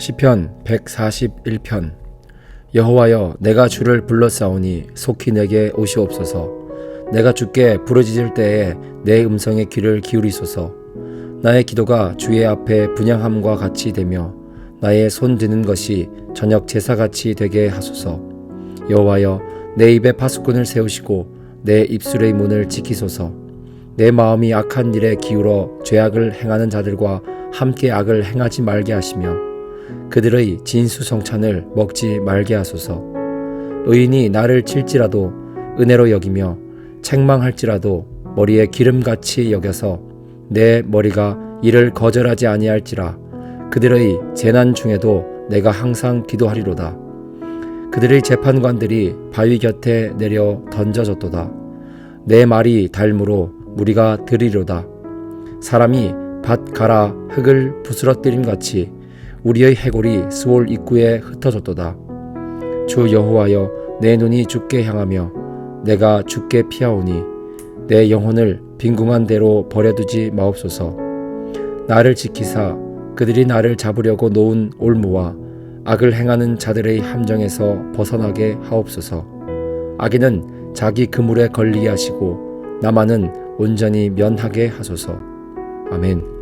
시편 141편. 여호와여 내가 주를 불러싸오니 속히 내게 오시옵소서. 내가 주께 부르짖을 때에 내 음성에 귀를 기울이소서. 나의 기도가 주의 앞에 분양함과 같이 되며 나의 손 드는 것이 저녁 제사같이 되게 하소서. 여호와여 내 입에 파수꾼을 세우시고 내 입술의 문을 지키소서. 내 마음이 악한 일에 기울어 죄악을 행하는 자들과 함께 악을 행하지 말게 하시며 그들의 진수성찬을 먹지 말게 하소서. 의인이 나를 칠지라도 은혜로 여기며 책망할지라도 머리에 기름같이 여겨서 내 머리가 이를 거절하지 아니할지라 그들의 재난 중에도 내가 항상 기도하리로다. 그들의 재판관들이 바위 곁에 내려 던져졌도다. 내 말이 달무로 무리가 들이로다. 사람이 밭 갈아 흙을 부스러뜨림 같이 우리의 해골이 스올 입구에 흩어졌도다. 주 여호와여 내 눈이 주께 향하며 내가 주께 피하오니 내 영혼을 빈궁한 대로 버려두지 마옵소서. 나를 지키사 그들이 나를 잡으려고 놓은 올무와 악을 행하는 자들의 함정에서 벗어나게 하옵소서. 악인은 자기 그물에 걸리게 하시고 나만은 온전히 면하게 하소서. 아멘.